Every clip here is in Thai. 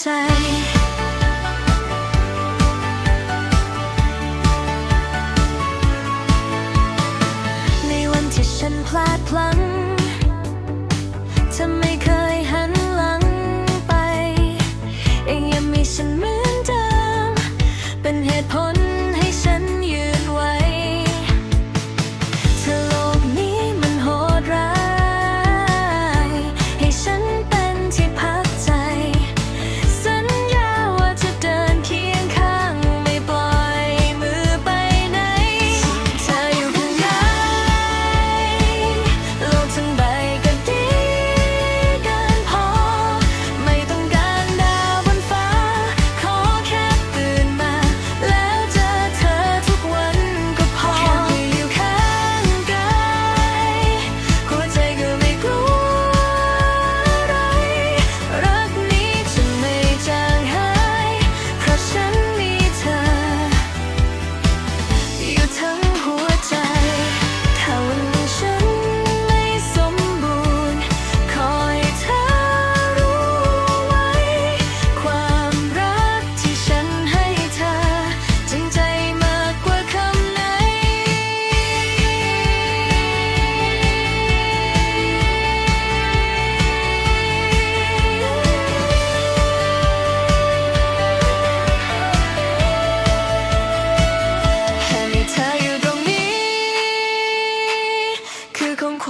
ใจในวันที่ฉันพลาดพลั้ง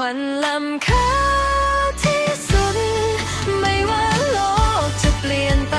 ควันลำค่าที่สุด ไม่ว่าโลกจะเปลี่ยนไป